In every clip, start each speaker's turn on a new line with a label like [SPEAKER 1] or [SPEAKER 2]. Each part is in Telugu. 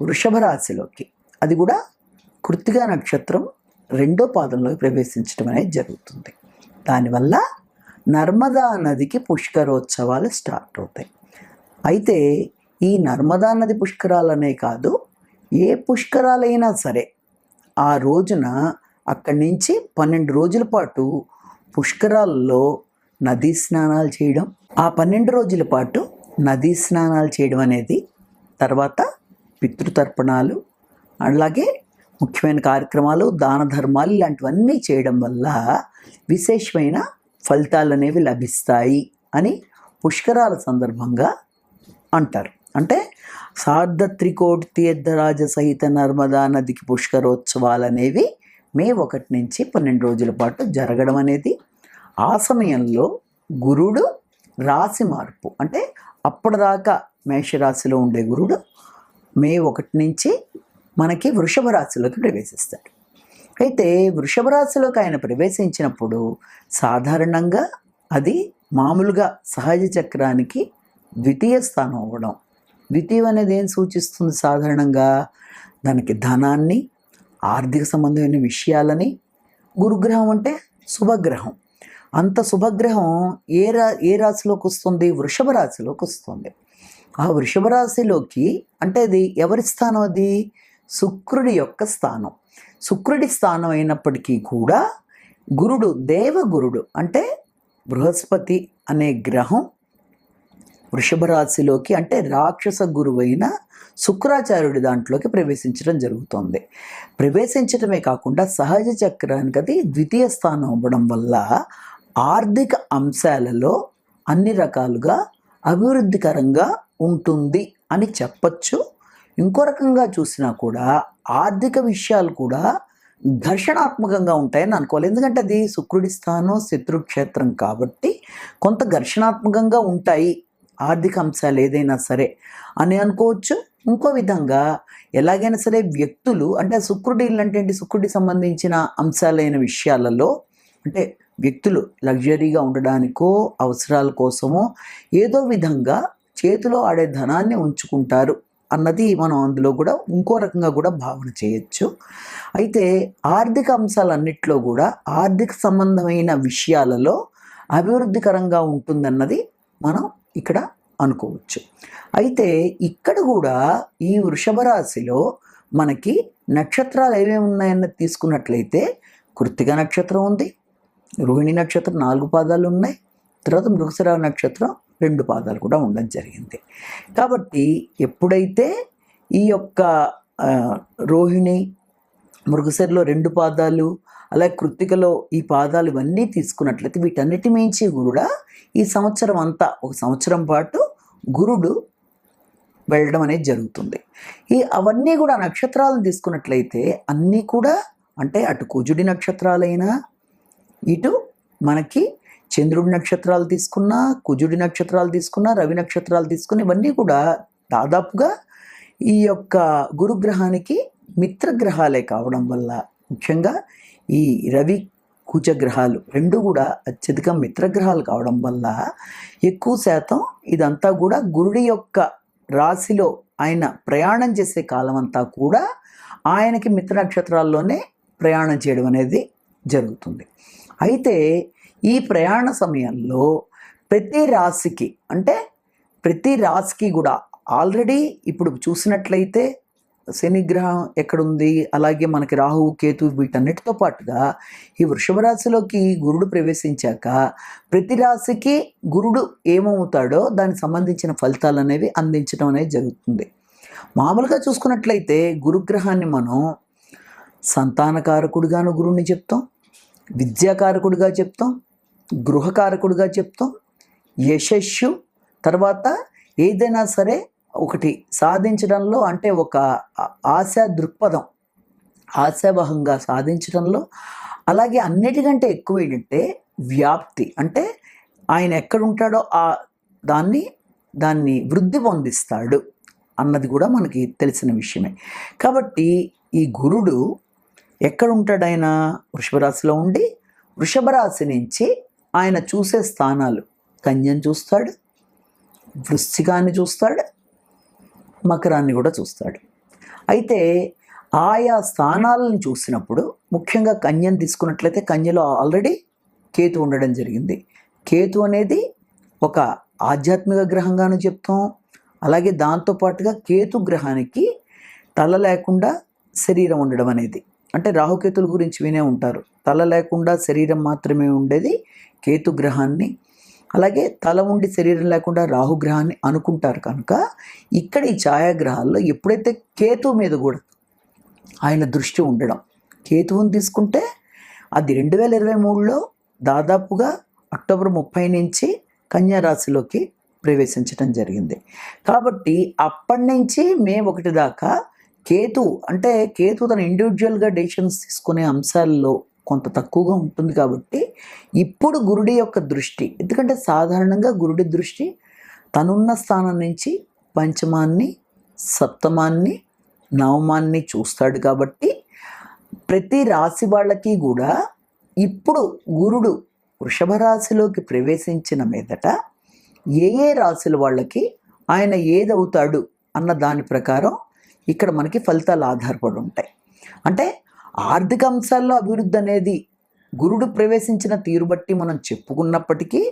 [SPEAKER 1] వృషభ రాశిలోకి. అది కూడా కృతిగా నక్షత్రం రెండో పాదంలోకి ప్రవేశించడం అనేది జరుగుతుంది. దానివల్ల నర్మదా నదికి పుష్కరోత్సవాలు స్టార్ట్ అవుతాయి. అయితే ఈ నర్మదా నది పుష్కరాలనే కాదు ఏ పుష్కరాలైనా సరే ఆ రోజున అక్కడి నుంచి పన్నెండు రోజుల పాటు పుష్కరాల్లో నదీ స్నానాలు చేయడం ఆ పన్నెండు రోజుల పాటు నదీ స్నానాలు చేయడం అనేది తర్వాత పితృతర్పణాలు అలాగే ముఖ్యమైన కార్యక్రమాలు దాన ధర్మాలు ఇలాంటివన్నీ చేయడం వల్ల విశేషమైన ఫలితాలు అనేవి లభిస్తాయి అని పుష్కరాల సందర్భంగా అంటారు. అంటే సార్ధ త్రికోటి తీర్థరాజ సహిత నర్మదా నదికి పుష్కరోత్సవాలు అనేవి మే ఒకటి నుంచి పన్నెండు రోజుల పాటు జరగడం అనేది ఆ సమయంలో గురుడు రాశి మార్పు అంటే అప్పటిదాకా మేషరాశిలో ఉండే గురుడు మే ఒకటి నుంచి మనకి వృషభ రాశిలోకి ప్రవేశిస్తాడు. అయితే వృషభ రాశిలోకి ఆయన ప్రవేశించినప్పుడు సాధారణంగా అది మామూలుగా సహజ చక్రానికి ద్వితీయ స్థానం అవ్వడం. ద్వితీయం అనేది ఏం సూచిస్తుంది? సాధారణంగా దానికి ధనాన్ని ఆర్థిక సంబంధమైన విషయాలని గురుగ్రహం అంటే శుభగ్రహం. అంత శుభగ్రహం ఏ రా ఏ రాశిలోకి వస్తుంది? వృషభ రాశిలోకి వస్తుంది. ఆ వృషభ రాశిలోకి అంటే అది ఎవరి స్థానం అది? శుక్రుడి యొక్క స్థానం. శుక్రుడి స్థానం అయినప్పటికీ కూడా గురుడు దేవగురుడు అంటే బృహస్పతి అనే గ్రహం వృషభ రాశిలోకి అంటే రాక్షస గురువైన శుక్రాచార్యుడి దాంట్లోకి ప్రవేశించడం జరుగుతుంది. ప్రవేశించడమే కాకుండా సహజ చక్రానికి అది ద్వితీయ స్థానం అవ్వడం వల్ల ఆర్థిక అంశాలలో అన్ని రకాలుగా అభివృద్ధికరంగా ఉంటుంది అని చెప్పచ్చు. ఇంకో రకంగా చూసినా కూడా ఆర్థిక విషయాలు కూడా ఘర్షణాత్మకంగా ఉంటాయని అనుకోవాలి. ఎందుకంటే అది శుక్రుడి స్థానం శత్రుక్షేత్రం కాబట్టి కొంత ఘర్షణాత్మకంగా ఉంటాయి ఆర్థిక అంశాలు ఏదైనా సరే అని అనుకోవచ్చు. ఇంకో విధంగా ఎలాగైనా సరే వ్యక్తులు అంటే శుక్రుడి అంటే ఏంటి? శుక్రుడికి సంబంధించిన అంశాలైన విషయాలలో అంటే వ్యక్తులు లగ్జరీగా ఉండడానికో అవసరాల కోసమో ఏదో విధంగా చేతిలో ఆడే ధనాన్ని ఉంచుకుంటారు అన్నది మనం అందులో కూడా ఇంకో రకంగా కూడా భావన చేయొచ్చు. అయితే ఆర్థిక అంశాలన్నిట్లో కూడా ఆర్థిక సంబంధమైన విషయాలలో అభివృద్ధికరంగా ఉంటుందన్నది మనం ఇక్కడ అనుకోవచ్చు. అయితే ఇక్కడ కూడా ఈ వృషభ రాశిలో మనకి నక్షత్రాలు ఏమేమి ఉన్నాయన్నది తీసుకున్నట్లయితే కృత్తిక నక్షత్రం ఉంది రోహిణి నక్షత్రం నాలుగు పాదాలు ఉన్నాయి తర్వాత మృగశిర నక్షత్రం రెండు పాదాలు కూడా ఉండడం జరిగింది. కాబట్టి ఎప్పుడైతే ఈ యొక్క రోహిణి మృగశిరలో రెండు పాదాలు అలాగే కృత్తికలో ఈ పాదాలు ఇవన్నీ తీసుకున్నట్లయితే వీటన్నిటి మించి కూడా ఈ సంవత్సరం అంతా ఒక సంవత్సరం పాటు గురుడు వెళ్ళడం అనేది జరుగుతుంది. ఈ అవన్నీ కూడా నక్షత్రాలను తీసుకున్నట్లయితే అన్నీ కూడా అంటే అటు కుజుడి నక్షత్రాలైనా ఇటు మనకి చంద్రుడి నక్షత్రాలు తీసుకున్నా కుజుడి నక్షత్రాలు తీసుకున్నా రవి నక్షత్రాలు తీసుకున్న ఇవన్నీ కూడా దాదాపుగా ఈ యొక్క గురుగ్రహానికి మిత్రగ్రహాలే కావడం వల్ల ముఖ్యంగా ఈ రవి కుజగ్రహాలు రెండు కూడా అత్యధిక మిత్రగ్రహాలు కావడం వల్ల ఎక్కువ శాతం ఇదంతా కూడా గురుడి యొక్క రాశిలో ఆయన ప్రయాణం చేసే కాలం అంతా కూడా ఆయనకి మిత్ర నక్షత్రాల్లోనే ప్రయాణం చేయడం అనేది జరుగుతుంది. అయితే ఈ ప్రయాణ సమయంలో ప్రతి రాశికి అంటే ప్రతి రాశికి కూడా ఆల్రెడీ ఇప్పుడు చూసినట్లయితే శనిగ్రహం ఎక్కడుంది అలాగే మనకి రాహు కేతు వీటన్నిటితో పాటుగా ఈ వృషభ రాశిలోకి గురుడు ప్రవేశించాక ప్రతి రాశికి గురుడు ఏమవుతాడో దానికి సంబంధించిన ఫలితాలు అనేవి అందించడం అనేది జరుగుతుంది. మామూలుగా చూసుకున్నట్లయితే గురుగ్రహాన్ని మనం సంతానకారకుడిగాను గురువుని చెప్తాం విద్యాకారకుడిగా చెప్తాం గృహకారకుడుగా చెప్తాం. యశస్సు తర్వాత ఏదైనా సరే ఒకటి సాధించడంలో అంటే ఒక ఆ- ఆశా దృక్పథం ఆశావహంగా సాధించడంలో. అలాగే అన్నిటికంటే ఎక్కువ ఏంటంటే వ్యాప్తి. అంటే ఆయన ఎక్కడుంటాడో ఆ దాన్ని దాన్ని వృద్ధి పొందిస్తాడు అన్నది కూడా మనకి తెలిసిన విషయమే. కాబట్టి ఈ గురుడు ఎక్కడ వృషభరాశిలో ఉండి వృషభరాశి నుంచి ఆయన చూసే స్థానాలు. కన్యం చూస్తాడు వృశ్చికాన్ని చూస్తాడు మకరాన్ని కూడా చూస్తాడు. అయితే ఆయా స్థానాలను చూసినప్పుడు ముఖ్యంగా కన్యను తీసుకున్నట్లయితే కన్యలో ఆల్రెడీ కేతు ఉండడం జరిగింది. కేతు అనేది ఒక ఆధ్యాత్మిక గ్రహంగాను చెప్తాం. అలాగే దాంతోపాటుగా కేతు గ్రహానికి తల లేకుండా శరీరం ఉండడం అనేది. అంటే రాహుకేతుల గురించి వినే ఉంటారు. తల లేకుండా శరీరం మాత్రమే ఉండేది కేతు గ్రహాన్ని. అలాగే తల ఉండి శరీరం లేకుండా రాహుగ్రహాన్ని అనుకుంటారు కనుక ఇక్కడ ఈ ఛాయాగ్రహాల్లో ఎప్పుడైతే కేతు మీద కూడా ఆయన దృష్టి ఉండడం కేతువుని తీసుకుంటే అది రెండు వేల ఇరవై మూడులో దాదాపుగా అక్టోబర్ ముప్పై నుంచి కన్యారాశిలోకి ప్రవేశించడం జరిగింది. కాబట్టి అప్పటి నుంచి మే ఒకటి దాకా కేతు అంటే కేతు తన ఇండివిజువల్గా డెసిషన్స్ తీసుకునే అంశాల్లో కొంత తక్కువగా ఉంటుంది కాబట్టి ఇప్పుడు గురుడి యొక్క దృష్టి ఎందుకంటే సాధారణంగా గురుడి దృష్టి తనున్న స్థానం నుంచి పంచమాన్ని సప్తమాన్ని నవమాన్ని చూస్తాడు కాబట్టి ప్రతి రాశి వాళ్ళకి కూడా ఇప్పుడు గురుడు వృషభ రాశిలోకి ప్రవేశించిన మీదట ఏ ఏ రాశుల వాళ్ళకి ఆయన ఏదవుతాడు అన్న దాని ప్రకారం ఇక్కడ మనకి ఫలితాలు ఆధారపడి ఉంటాయి. అంటే ఆర్థిక అంశాల్లో అభివృద్ధి అనేది గురుడు ప్రవేశించిన తీరు బట్టి మనం చెప్పుకున్నప్పటికీ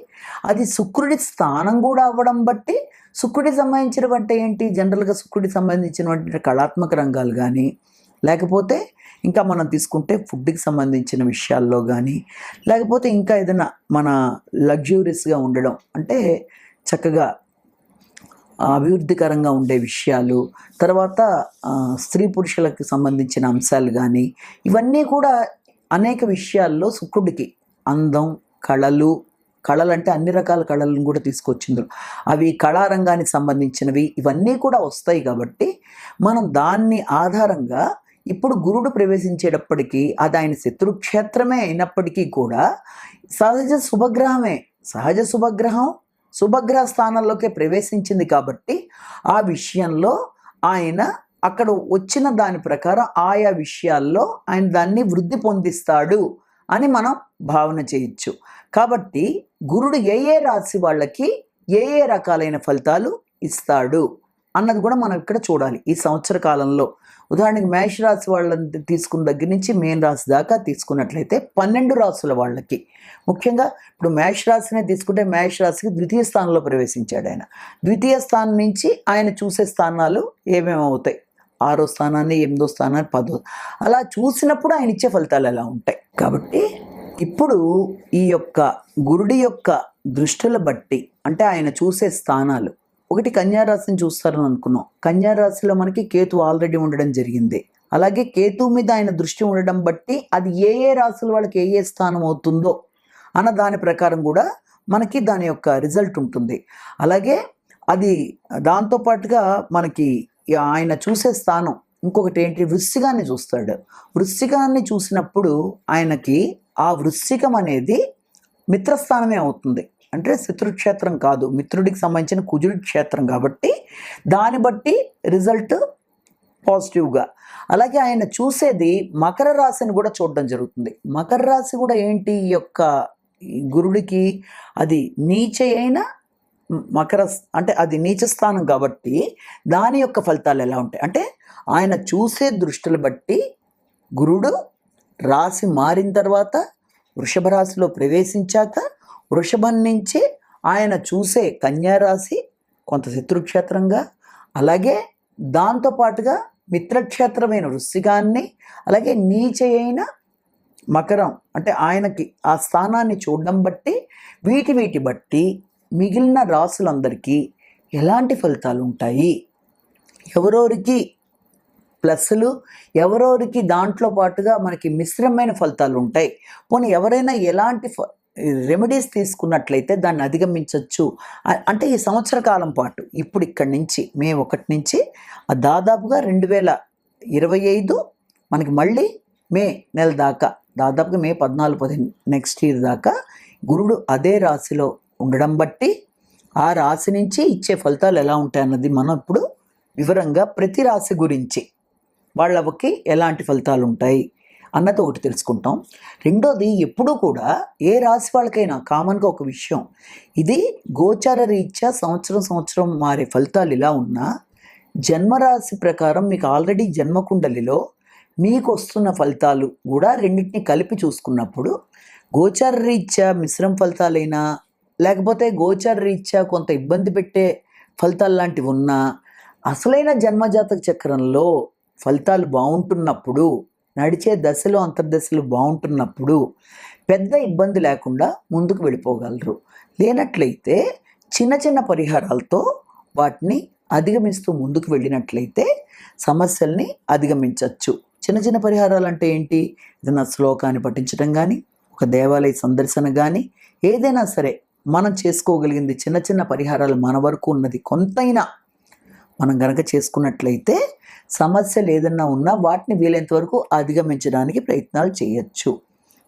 [SPEAKER 1] అది శుక్రుడి స్థానం కూడా అవ్వడం బట్టి శుక్రుడికి సంబంధించిన అంటే ఏంటి? జనరల్గా శుక్రుడికి సంబంధించినటువంటి కళాత్మక రంగాలు కానీ లేకపోతే ఇంకా మనం తీసుకుంటే ఫుడ్కి సంబంధించిన విషయాల్లో కానీ లేకపోతే ఇంకా ఏదైనా మన లగ్జూరియస్గా ఉండడం అంటే చక్కగా అభివృద్ధికరంగా ఉండే విషయాలు తర్వాత స్త్రీ పురుషులకు సంబంధించిన అంశాలు కానీ ఇవన్నీ కూడా అనేక విషయాల్లో శుక్రుడికి అందం కళలు కళలు అంటే అన్ని రకాల కళలను కూడా తీసుకొచ్చింది అవి కళారంగానికి సంబంధించినవి ఇవన్నీ కూడా వస్తాయి కాబట్టి మనం దాన్ని ఆధారంగా ఇప్పుడు గురుడు ప్రవేశించేటప్పటికీ అది ఆయన శత్రుక్షేత్రమే అయినప్పటికీ కూడా సహజ శుభగ్రహమే. సహజ శుభగ్రహం శుభగ్రహ స్థానంలోకి ప్రవేశించింది కాబట్టి ఆ విషయంలో ఆయన అక్కడ వచ్చిన దాని ప్రకారం ఆయా విషయాల్లో ఆయన దాన్ని వృద్ధి పొందిస్తాడు అని మనం భావన చేయొచ్చు. కాబట్టి గురుడు ఏ ఏ రాశి వాళ్ళకి ఏ ఏ రకాలైన ఫలితాలు ఇస్తాడు అన్నది కూడా మనం ఇక్కడ చూడాలి ఈ సంవత్సర కాలంలో. ఉదాహరణకి మేష రాశి వాళ్ళని తీసుకున్న దగ్గర నుంచి మేన్ రాశి దాకా తీసుకున్నట్లయితే పన్నెండు రాసుల వాళ్ళకి. ముఖ్యంగా ఇప్పుడు మేష రాశినే తీసుకుంటే మేష రాశికి ద్వితీయ స్థానంలో ప్రవేశించాడు ఆయన. ద్వితీయ స్థానం నుంచి ఆయన చూసే స్థానాలు ఏమేమి అవుతాయి? ఆరో స్థానాన్ని ఎనిమిదో స్థానాన్ని పదో అలా చూసినప్పుడు ఆయన ఇచ్చే ఫలితాలు ఎలా ఉంటాయి? కాబట్టి ఇప్పుడు ఈ యొక్క గురుడి యొక్క దృష్టిల బట్టి అంటే ఆయన చూసే స్థానాలు ఒకటి కన్యారాశిని చూస్తారని అనుకున్నాం. కన్యారాశిలో మనకి కేతు ఆల్రెడీ ఉండడం జరిగింది. అలాగే కేతు మీద ఆయన దృష్టి ఉండడం బట్టి అది ఏ ఏ రాశుల వాళ్ళకి ఏ ఏ స్థానం అవుతుందో అన్న దాని ప్రకారం కూడా మనకి దాని యొక్క రిజల్ట్ ఉంటుంది. అలాగే అది దాంతోపాటుగా మనకి ఆయన చూసే స్థానం ఇంకొకటి ఏంటి? వృశ్చికాన్ని చూస్తాడు. వృశ్చికాన్ని చూసినప్పుడు ఆయనకి ఆ వృశ్చికం అనేది మిత్రస్థానమే అవుతుంది. అంటే శత్రుక్షేత్రం కాదు మిత్రుడికి సంబంధించిన కుజుడి క్షేత్రం కాబట్టి దాన్ని బట్టి రిజల్ట్ పాజిటివ్గా. అలాగే ఆయన చూసేది మకర రాశిని కూడా చూడడం జరుగుతుంది. మకర రాశి కూడా ఏంటి? ఈ యొక్క గురుడికి అది నీచ అయిన మకర అంటే అది నీచ స్థానం కాబట్టి దాని యొక్క ఫలితాలు ఎలా ఉంటాయి? అంటే ఆయన చూసే దృష్టిని బట్టి గురుడు రాశి మారిన తర్వాత వృషభ రాశిలో ప్రవేశించాక వృషభం నుంచి ఆయన చూసే కన్యారాశి కొంత శత్రుక్షేత్రంగా అలాగే దాంతోపాటుగా మిత్రక్షేత్రమైన వృశ్చికాన్ని అలాగే నీచ అయిన మకరం అంటే ఆయనకి ఆ స్థానాన్ని చూడడం బట్టి వీటి వీటి బట్టి మిగిలిన రాసులందరికీ ఎలాంటి ఫలితాలు ఉంటాయి? ఎవరెవరికి ప్లస్లు ఎవరెవరికి దాంట్లో పాటుగా మనకి మిశ్రమైన ఫలితాలు ఉంటాయి. పోనీ ఎవరైనా ఎలాంటి ఫ- రెమెడీస్ తీసుకున్నట్లయితే దాన్ని అధిగమించవచ్చు అంటే ఈ సంవత్సర కాలం పాటు ఇప్పుడు ఇక్కడి నుంచి మే ఒకటి నుంచి దాదాపుగా రెండు వేల ఇరవై ఐదు మనకి మళ్ళీ మే నెల దాకా దాదాపుగా మే పద్నాలుగు పదిహేను నెక్స్ట్ ఇయర్ దాకా గురుడు అదే రాశిలో ఉండడం బట్టి ఆ రాశి నుంచి ఇచ్చే ఫలితాలు ఎలా ఉంటాయన్నది మనం ఇప్పుడు వివరంగా ప్రతి రాశి గురించి వాళ్ళకి ఎలాంటి ఫలితాలు ఉంటాయి అన్నది ఒకటి తెలుసుకుంటాం. రెండోది ఎప్పుడూ కూడా ఏ రాశి వాళ్ళకైనా కామన్గా ఒక విషయం ఇది గోచార రీత్యా సంవత్సరం సంవత్సరం మారే ఫలితాలు ఇలా ఉన్నా జన్మరాశి ప్రకారం మీకు ఆల్రెడీ జన్మకుండలిలో మీకు వస్తున్న ఫలితాలు కూడా రెండింటిని కలిపి చూసుకున్నప్పుడు గోచార రీత్యా మిశ్రమ ఫలితాలైనా లేకపోతే గోచార రీత్యా కొంత ఇబ్బంది పెట్టే ఫలితాలు లాంటివి ఉన్నా అసలైన జన్మజాతక చక్రంలో ఫలితాలు బాగుంటున్నప్పుడు నడిచే దశలో అంతర్దశలు బాగుంటున్నప్పుడు పెద్ద ఇబ్బంది లేకుండా ముందుకు వెళ్ళిపోగలరు. లేనట్లయితే చిన్న చిన్న పరిహారాలతో వాటిని అధిగమిస్తూ ముందుకు వెళ్ళినట్లయితే సమస్యల్ని అధిగమించవచ్చు చిన్న చిన్న పరిహారాలు అంటే ఏంటి? ఏదైనా శ్లోకాన్ని పఠించడం కానీ ఒక దేవాలయ సందర్శన కానీ ఏదైనా సరే మనం చేసుకోగలిగింది చిన్న చిన్న పరిహారాలు మన వరకు ఉన్నది కొంతైనా మనం గనక చేసుకున్నట్లయితే సమస్యలు ఏదన్నా ఉన్నా వాటిని వీలైనంత వరకు అధిగమించడానికి ప్రయత్నాలు చేయొచ్చు.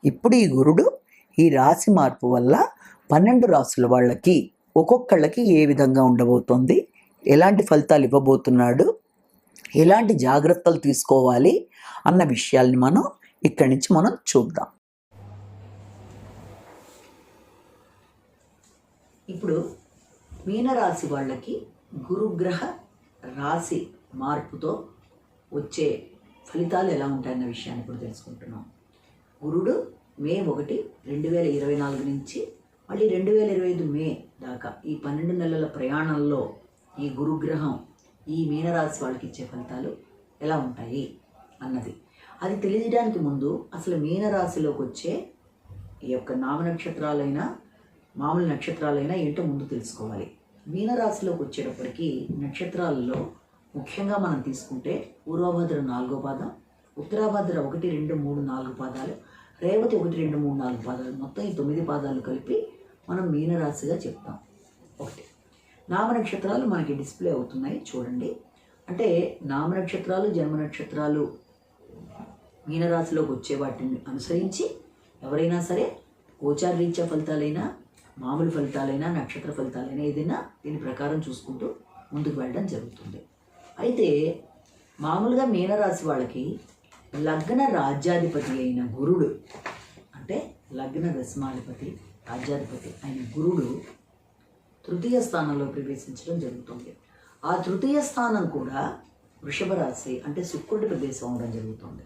[SPEAKER 1] ఇప్పుడు ఈ గురుడు ఈ రాశి మార్పు వల్ల పన్నెండు రాసుల వాళ్ళకి ఒక్కొక్కళ్ళకి ఏ విధంగా ఉండబోతోంది? ఎలాంటి ఫలితాలు ఇవ్వబోతున్నాడు? ఎలాంటి జాగ్రత్తలు తీసుకోవాలి? అన్న విషయాల్ని మనం ఇక్కడి నుంచి మనం చూద్దాం. ఇప్పుడు మీనరాశి వాళ్ళకి గురుగ్రహ రాశి మార్పుతో వచ్చే ఫలితాలు ఎలా ఉంటాయన్న విషయాన్ని ఇప్పుడు తెలుసుకుంటున్నాం. గురుడు మే ఒకటి రెండు వేల ఇరవై నాలుగు నుంచి మళ్ళీ రెండు వేల ఇరవై ఐదు మే దాకా ఈ పన్నెండు నెలల ప్రయాణంలో ఈ గురుగ్రహం ఈ మీనరాశి వాళ్ళకి ఇచ్చే ఫలితాలు ఎలా ఉంటాయి అన్నది. అది తెలియజేయడానికి ముందు అసలు మీనరాశిలోకి వచ్చే ఈ యొక్క నామ నక్షత్రాలైనా మామూలు నక్షత్రాలైనా ఏంటో ముందు తెలుసుకోవాలి. మీనరాశిలోకి వచ్చేటప్పటికి నక్షత్రాలలో ముఖ్యంగా మనం తీసుకుంటే పూర్వభద్ర నాలుగో పాదం ఉత్తరాభద్ర ఒకటి రెండు మూడు నాలుగు పాదాలు రేవతి ఒకటి రెండు మూడు నాలుగు పాదాలు. మొత్తం ఈ తొమ్మిది పాదాలు కలిపి మనం మీనరాశిగా చెప్తాం. ఒకటి. నామ నక్షత్రాలు మనకి డిస్ప్లే అవుతున్నాయి. చూడండి. అంటే నామ నక్షత్రాలు జన్మ నక్షత్రాలు మీనరాశిలోకి వచ్చే వాటిని అనుసరించి ఎవరైనా సరే గోచార రీత్యా ఫలితాలైనా మామూలు ఫలితాలైనా నక్షత్ర ఫలితాలైనా ఏదైనా దీని ప్రకారం చూసుకుంటూ ముందుకు వెళ్ళడం జరుగుతుంది. అయితే మామూలుగా మీనరాశి వాళ్ళకి లగ్న రాజ్యాధిపతి అయిన గురుడు అంటే లగ్న దశమాధిపతి రాజ్యాధిపతి అయిన గురుడు తృతీయ స్థానంలో ప్రవేశించడం జరుగుతుంది. ఆ తృతీయ స్థానం కూడా వృషభ రాశి అంటే శుక్రుడి ప్రదేశం అవడం జరుగుతుంది.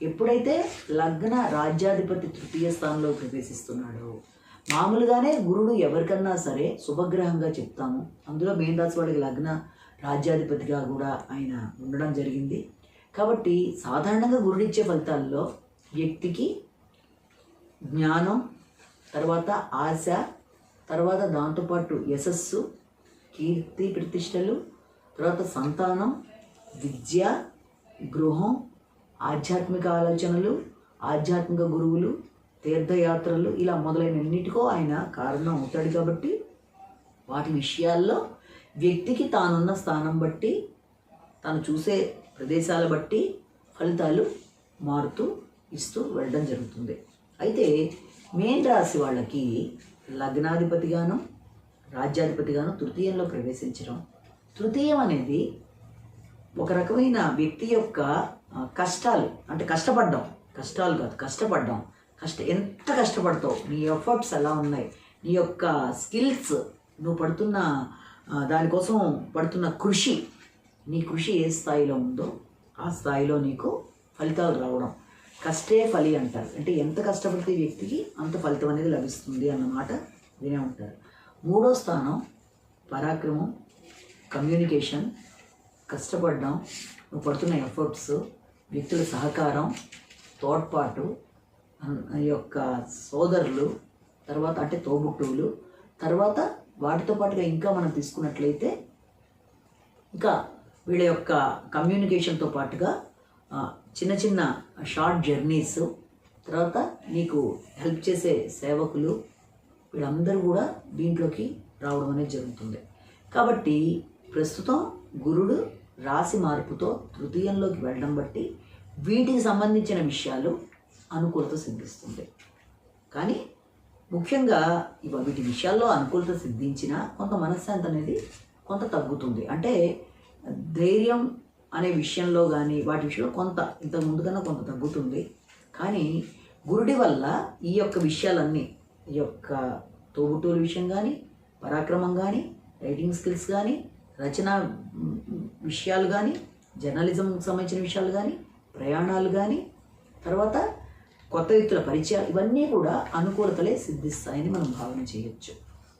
[SPEAKER 1] ఎప్పుడైతే లగ్న రాజ్యాధిపతి తృతీయ స్థానంలో ప్రవేశిస్తున్నాడో మామూలుగానే గురుడు ఎవరికన్నా సరే శుభగ్రహంగా చెప్తాము. అందులో మేన్ రాశి వాడికి లగ్న రాజ్యాధిపతిగా కూడా ఆయన ఉండడం జరిగింది. కాబట్టి సాధారణంగా గురుడు ఫలితాల్లో వ్యక్తికి జ్ఞానం తర్వాత ఆశ తర్వాత దాంతోపాటు యశస్సు కీర్తి ప్రతిష్టలు తర్వాత సంతానం విద్య గృహం ఆధ్యాత్మిక ఆలోచనలు ఆధ్యాత్మిక గురువులు తీర్థయాత్రలు ఇలా మొదలైనన్నిటికో ఆయన కారణం అవుతాడు కాబట్టి వాటి విషయాల్లో వ్యక్తికి తానున్న స్థానం బట్టి తాను చూసే ప్రదేశాల బట్టి ఫలితాలు మారుతూ ఇస్తూ వెళ్ళడం జరుగుతుంది. అయితే మేన్ రాశి వాళ్ళకి లగ్నాధిపతిగాను రాజ్యాధిపతిగాను తృతీయంలో ప్రవేశించడం తృతీయం అనేది ఒక రకమైన వ్యక్తి యొక్క కష్టాలు అంటే కష్టపడ్డాం కష్టాలు కాదు కష్టపడ్డాం కష్ట ఎంత కష్టపడతావు నీ ఎఫర్ట్స్ ఎలా ఉన్నాయి నీ యొక్క స్కిల్స్ నువ్వు పడుతున్న దానికోసం పడుతున్న కృషి నీ కృషి ఏ స్థాయిలో ఉందో ఆ స్థాయిలో నీకు ఫలితాలు రావడం. కష్టే ఫలి అంటారు. అంటే ఎంత కష్టపడితే వ్యక్తికి అంత ఫలితం అనేది లభిస్తుంది అన్నమాట వినే ఉంటారు. మూడో స్థానం పరాక్రమం కమ్యూనికేషన్ కష్టపడడం. నువ్వు పడుతున్న ఎఫర్ట్స్ వ్యక్తుల సహకారం తోడ్పాటు యొక్క సోదరులు తర్వాత అంటే తోబుట్టువులు తర్వాత వాటితో పాటుగా ఇంకా మనం తీసుకున్నట్లయితే ఇంకా వీళ్ళ యొక్క కమ్యూనికేషన్తో పాటుగా చిన్న చిన్న షార్ట్ జర్నీస్ తర్వాత నీకు హెల్ప్ చేసే సేవకులు వీళ్ళందరూ కూడా దీంట్లోకి రావడం అనేది జరుగుతుంది. కాబట్టి ప్రస్తుతం గురుడు రాశి మార్పుతో తృతీయంలోకి వెళ్ళడం బట్టి వీటికి సంబంధించిన విషయాలు అనుకూలత సిద్ధిస్తుంది. కానీ ముఖ్యంగా ఇవ వీటి విషయాల్లో అనుకూలత సిద్ధించిన కొంత మనశ్శాంతి అనేది కొంత తగ్గుతుంది. అంటే ధైర్యం అనే విషయంలో కానీ వాటి విషయంలో కొంత ఇంతకు ముందు కన్నా కొంత తగ్గుతుంది. కానీ గురుడి వల్ల ఈ యొక్క విషయాలన్నీ ఈ యొక్క తోబుటూరు విషయం కానీ పరాక్రమం కానీ రైటింగ్ స్కిల్స్ కానీ రచన విషయాలు కానీ జర్నలిజంకి సంబంధించిన విషయాలు కానీ ప్రయాణాలు కానీ తర్వాత కొత్త వ్యక్తుల పరిచయాలు ఇవన్నీ కూడా అనుకూలతలే సిద్ధిస్తాయని మనం భావన చేయొచ్చు.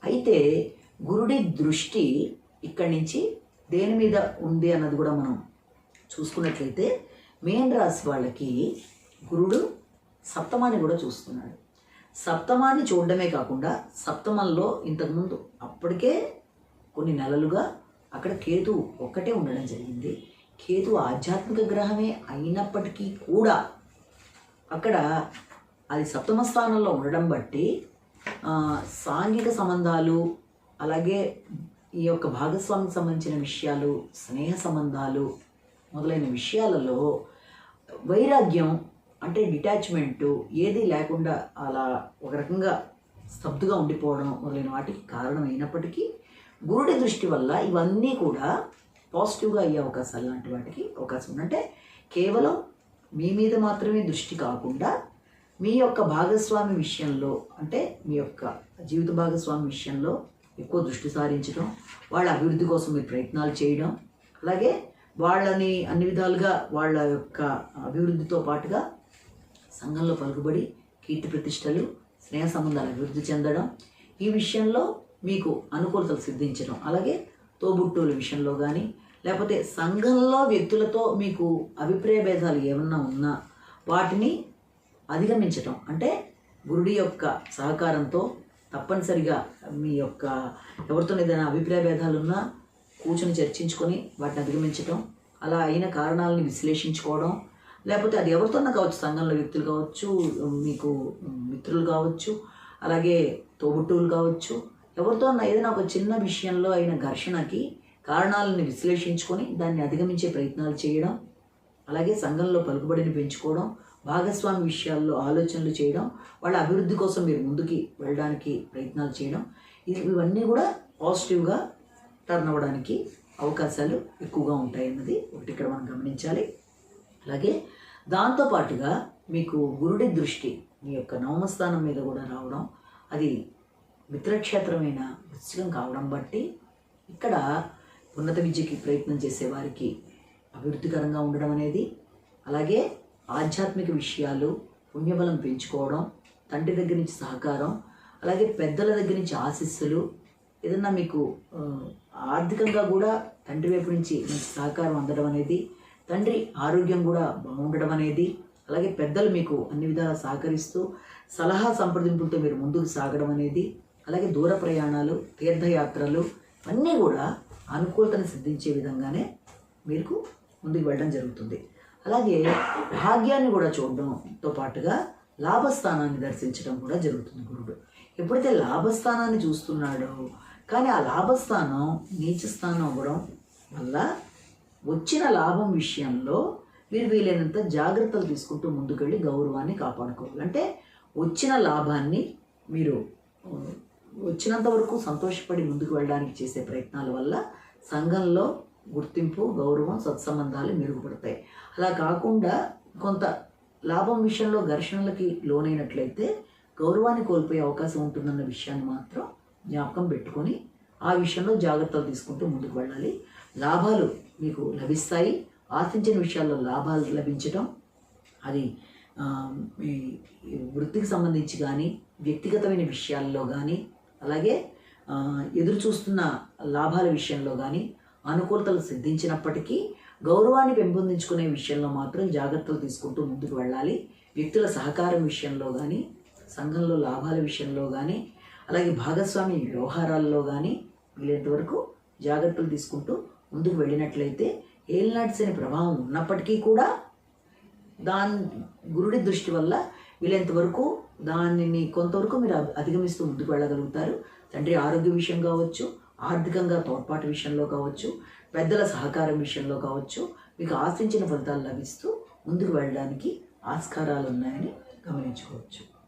[SPEAKER 1] అయితే గురుడి దృష్టి ఇక్కడి నుంచి దేని మీద ఉంది అన్నది కూడా మనం చూసుకున్నట్లయితే మేన్ రాశి వాళ్ళకి గురుడు సప్తమాన్ని కూడా చూస్తున్నాడు. సప్తమాన్ని చూడడమే కాకుండా సప్తమంలో ఇంతకుముందు అప్పటికే కొన్ని నెలలుగా అక్కడ కేతు ఒక్కటే ఉండడం జరిగింది. కేతు ఆధ్యాత్మిక గ్రహమే అయినప్పటికీ కూడా అక్కడ అది సప్తమ స్థానంలో ఉండడం బట్టి సాంఘిక సంబంధాలు అలాగే ఈ యొక్క భాగస్వామికి సంబంధించిన విషయాలు స్నేహ సంబంధాలు మొదలైన విషయాలలో వైరాగ్యం అంటే డిటాచ్మెంటు ఏది లేకుండా అలా ఒక రకంగా స్తబ్దుగా ఉండిపోవడం మొదలైన వాటికి కారణం అయినప్పటికీ గురుడి దృష్టి వల్ల ఇవన్నీ కూడా పాజిటివ్గా అయ్యే అవకాశాలు లాంటి వాటికి అవకాశం ఉందంటే అంటే కేవలం మీ మీద మాత్రమే దృష్టి కాకుండా మీ యొక్క భాగస్వామి విషయంలో అంటే మీ యొక్క జీవిత భాగస్వామి విషయంలో ఎక్కువ దృష్టి సారించడం వాళ్ళ అభివృద్ధి కోసం మీరు ప్రయత్నాలు చేయడం అలాగే వాళ్ళని అన్ని విధాలుగా వాళ్ళ యొక్క అభివృద్ధితో పాటుగా సంఘంలో పలుకుబడి కీర్తి ప్రతిష్టలు స్నేహ సంబంధాలు అభివృద్ధి చెందడం ఈ విషయంలో మీకు అనుకూలతలు సిద్ధించడం అలాగే తోబుట్టువుల విషయంలో కానీ లేకపోతే సంఘంలో వ్యక్తులతో మీకు అభిప్రాయ భేదాలు ఏమన్నా ఉన్నా వాటిని అధిగమించటం. అంటే గురుడి యొక్క సహకారంతో తప్పనిసరిగా మీ యొక్క ఎవరితో ఏదైనా అభిప్రాయ భేదాలు ఉన్నా కూర్చొని చర్చించుకొని వాటిని అధిగమించటం. అలా అయిన కారణాలని విశ్లేషించుకోవడం. లేకపోతే అది ఎవరితోన్నా కావచ్చు సంఘంలో వ్యక్తులు కావచ్చు మీకు మిత్రులు కావచ్చు అలాగే తోబుట్టువులు కావచ్చు. ఎవరితో ఏదైనా ఒక చిన్న విషయంలో అయిన ఘర్షణకి కారణాలను విశ్లేషించుకొని దాన్ని అధిగమించే ప్రయత్నాలు చేయడం అలాగే సంఘంలో పలుకుబడిని పెంచుకోవడం భాగస్వామి విషయాల్లో ఆలోచనలు చేయడం వాళ్ళ అభివృద్ధి కోసం మీరు ముందుకి వెళ్ళడానికి ప్రయత్నాలు చేయడం. ఇది ఇవన్నీ కూడా పాజిటివ్గా టర్న్ అవ్వడానికి అవకాశాలు ఎక్కువగా ఉంటాయి అన్నది ఒకటి ఇక్కడ మనం గమనించాలి. అలాగే దాంతోపాటుగా మీకు గురుడి దృష్టి మీ యొక్క నవమస్థానం మీద కూడా రావడం అది మిత్రక్షేత్రమైన వృశ్చికం కావడం బట్టి ఇక్కడ ఉన్నత విద్యకి ప్రయత్నం చేసేవారికి అభివృద్ధికరంగా ఉండడం అనేది అలాగే ఆధ్యాత్మిక విషయాలు పుణ్యబలం పెంచుకోవడం తండ్రి దగ్గర నుంచి సహకారం అలాగే పెద్దల దగ్గర నుంచి ఆశీస్సులు ఏదన్నా మీకు ఆర్థికంగా కూడా తండ్రి వైపు నుంచి మంచి సహకారం అందడం అనేది తండ్రి ఆరోగ్యం కూడా బాగుండడం అనేది అలాగే పెద్దలు మీకు అన్ని విధాలా సహకరిస్తూ సలహా సంప్రదింపులతో మీరు ముందుకు సాగడం అనేది అలాగే దూర ప్రయాణాలు తీర్థయాత్రలు అన్నీ కూడా అనుకూలతను సిద్ధించే విధంగానే మీకు ముందుకు వెళ్ళడం జరుగుతుంది. అలాగే భాగ్యాన్ని కూడా చూడడంతో పాటుగా లాభస్థానాన్ని దర్శించడం కూడా జరుగుతుంది గురుడు. ఎప్పుడైతే లాభస్థానాన్ని చూస్తున్నాడో కానీ ఆ లాభస్థానం నీచస్థానం అవ్వడం వల్ల వచ్చిన లాభం విషయంలో వీరు వీలైనంత జాగ్రత్తలు తీసుకుంటూ ముందుకెళ్ళి గౌరవాన్ని కాపాడుకోవాలి. అంటే వచ్చిన లాభాన్ని మీరు వచ్చినంత వరకు సంతోషపడి ముందుకు వెళ్ళడానికి చేసే ప్రయత్నాల వల్ల సంఘంలో గుర్తింపు గౌరవం సత్సంబంధాలు మెరుగుపడతాయి. అలా కాకుండా కొంత లాభం విషయంలో ఘర్షణలకి లోనైనట్లయితే గౌరవాన్ని కోల్పోయే అవకాశం ఉంటుందన్న విషయాన్ని మాత్రం జ్ఞాపకం పెట్టుకొని ఆ విషయంలో జాగ్రత్తలు తీసుకుంటూ ముందుకు వెళ్ళాలి. లాభాలు మీకు లభిస్తాయి. ఆశించిన విషయాల్లో లాభాలు లభించడం అది వృత్తికి సంబంధించి కానీ వ్యక్తిగతమైన విషయాల్లో కానీ అలాగే ఎదురు చూస్తున్న లాభాల విషయంలో కానీ అనుకూలతలు సిద్ధించినప్పటికీ
[SPEAKER 2] గౌరవాన్ని పెంపొందించుకునే విషయంలో మాత్రం జాగ్రత్తలు తీసుకుంటూ ముందుకు వెళ్ళాలి. వ్యక్తుల సహకారం విషయంలో కానీ సంఘంలో లాభాల విషయంలో కానీ అలాగే భాగస్వామి వ్యవహారాల్లో కానీ వీలైనంతవరకు జాగ్రత్తలు తీసుకుంటూ ముందుకు వెళ్ళినట్లయితే ఏలినాటి అనే ప్రభావం ఉన్నప్పటికీ కూడా దాని గురుడి దృష్టి వల్ల వీలైనంత వరకు దానిని కొంతవరకు మీరు అధిగమిస్తూ ముందుకు వెళ్ళగలుగుతారు. తండ్రి ఆరోగ్య విషయం కావచ్చు ఆర్థికంగా తోడ్పాటు విషయంలో కావచ్చు పెద్దల సహకారం విషయంలో కావచ్చు మీకు ఆశించిన ఫలితాలు లభిస్తూ ముందుకు వెళ్ళడానికి ఆస్కారాలు ఉన్నాయని గమనించుకోవచ్చు.